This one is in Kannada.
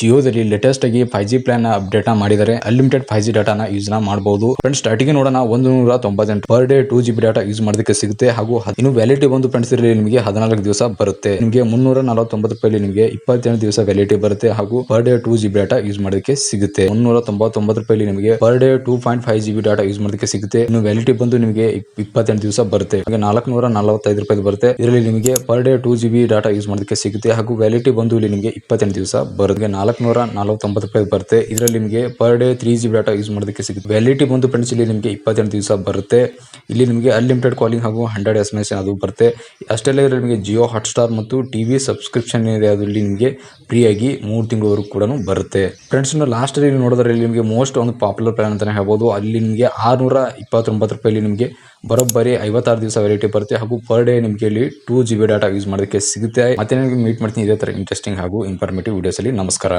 ಜಿಯೋದಲ್ಲಿ ಲೇಟೆಸ್ಟ್ ಆಗಿ ಫೈವ್ ಜಿ ಪ್ಲಾನ್ ಅಪ್ಡೇಟ್ ಮಾಡಿದರೆ ಅನ್ಲಿಮಿಟೆಡ್ ಫೈವ್ ಜಿ ಡಾಟಾನ ಯೂಸ್ನ ಮಾಡಬಹುದು ಫ್ರೆಂಡ್ಸ್ ಸ್ಟಾರ್ಟಿಂಗ್ ನೋಡೋಣ ಒಂದು ನೂರ ತೊಂಬತ್ತೆಂಟು per day two G B data use ಮಾಡೋದಕ್ಕೆ ಸಿಗುತ್ತೆ. ಹಾಗೂ ಇನ್ನು ವ್ಯಾಲಿಟಿ ಬಂದು ಫ್ರೆಂಡ್ಸ್ ಇಲ್ಲಿ ನಿಮಗೆ ಹದಿನಾಲ್ಕು ದಿವಸ ಬರುತ್ತೆ. ನಿಮಗೆ ಮುನ್ನೂರ ನಲವತ್ತೊಂಬತ್ತು ರೂಪಾಯಿ ನಿಮಗೆ ಇಪ್ಪತ್ತೆಂಟು ದಿವಸ ವ್ಯಾಲಿಟಿ ಬರುತ್ತೆ. ಹಾಗೂ per day two G B data use ಮಾಡೋದಕ್ಕೆ ಸಿಗುತ್ತೆ. ಮುನ್ನೂರ ತೊಂಬತ್ತೊಂಬತ್ತು ರೂಪಾಯಿ ನಿಮಗೆ per day two point five G B data use ಮಾಡೋದಕ್ಕೆ ಸಿಗುತ್ತೆ. ಇನ್ನು ವ್ಯಾಲಿಟಿ ಬಂದು ನಿಮಗೆ ಇಪ್- ಇಪ್ಪತ್ತೆಂಟು ದಿವಸ ಬರುತ್ತೆ. ನಾಲ್ಕು ನಾಲ್ಕುನೂರ ನಲವತ್ತೈದು ರೂಪಾಯಿ ಬರುತ್ತೆ. ಇದರಲ್ಲಿ ನಿಮಗೆ per day two G B data use ಮಾಡೋದಕ್ಕೆ ಸಿಗುತ್ತೆ. ಹಾಗೂ ವ್ಯಾಲಿಟಿ ಬಂದು ಇಲ್ಲಿ ನಿಮಗೆ ಇಪ್ಪತ್ತೆಂಟು ದಿವಸ ಬರುತ್ತೆ. ನಾಲ್ಕುನೂರ ನಲವತ್ತೊಂಬತ್ತು ರೂಪಾಯಿ ಬರುತ್ತೆ. ಇದರಲ್ಲಿ ನಿಮಗೆ per day three G B data use ಮಾಡೋದಕ್ಕೆ ಸಿಗುತ್ತೆ. ವ್ಯಾಲಿಟಿ ಬಂದು ಫ್ರೆಂಡ್ಸ್ ಇಲ್ಲಿ ನಿಮಗೆ ಇಪ್ಪತ್ತೆಂಟು ದಿವಸ ಬರುತ್ತೆ. ಇಲ್ಲಿ ನಿಮಗೆ ಅನ್ಲಿಮಿಟೆಡ್ ಕಾಲಿಂಗ್ ಹಾಗೂ ಹಂಡ್ರೆಡ್ ಎಸ್ ಎಂ ಎಸ್ ಅದು ಬರುತ್ತೆ. ಅಷ್ಟೆಲ್ಲ ಇದರಲ್ಲಿ ನಿಮಗೆ ಜಿಯೋ ಹಾಟ್ಸ್ಟಾರ್ ಮತ್ತು ಟಿವಿ ಸಬ್ಸ್ಕ್ರಿಪ್ಷನ್ ಇದೆ ಅದರಲ್ಲಿ ನಿಮಗೆ ಫ್ರೀ ಆಗಿ ಮೂರು ತಿಂಗಳವರೆಗೂ ಕೂಡ ಬರುತ್ತೆ. ಫ್ರೆಂಡ್ಸ್ ಲಾಸ್ಟ್ ಅಲ್ಲಿ ನೋಡಿದ್ರೆ ಇಲ್ಲಿ ನಿಮಗೆ ಮೋಸ್ಟ್ ಒಂದು ಪಾಪ್ಯುಲರ್ ಪ್ಲಾನ್ ಅಂತಾನೆ ಹೇಳ್ಬೋದು. ಅಲ್ಲಿ ನಿಮಗೆ ಆರುನೂರ ಇಪ್ಪತ್ತೊಂಬತ್ತು ರೂಪಾಯಿ ನಿಮಗೆ ಬರೋಬ್ಬರಿ ಐವತ್ತಾರು ದಿವಸ ವೆರೈಟಿ ಬರುತ್ತೆ ಹಾಗೂ ಪರ್ ಡೇ ನಿಮಗೆ ಇಲ್ಲಿ two G B data use ಮಾಡೋದಕ್ಕೆ ಸಿಗುತ್ತೆ. ಮತ್ತೆ ನಿಮಗೆ ಮೀಟ್ ಮಾಡ್ತೀನಿ ಇದೇ ಥರ ಇಂಟ್ರೆಸ್ಟಿಂಗ್ ಹಾಗೂ ಇನ್ಫಾರ್ಮೇಟಿವ್ ವೀಡಿಯೋಸಲ್ಲಿ ನಮಸ್ಕಾರ.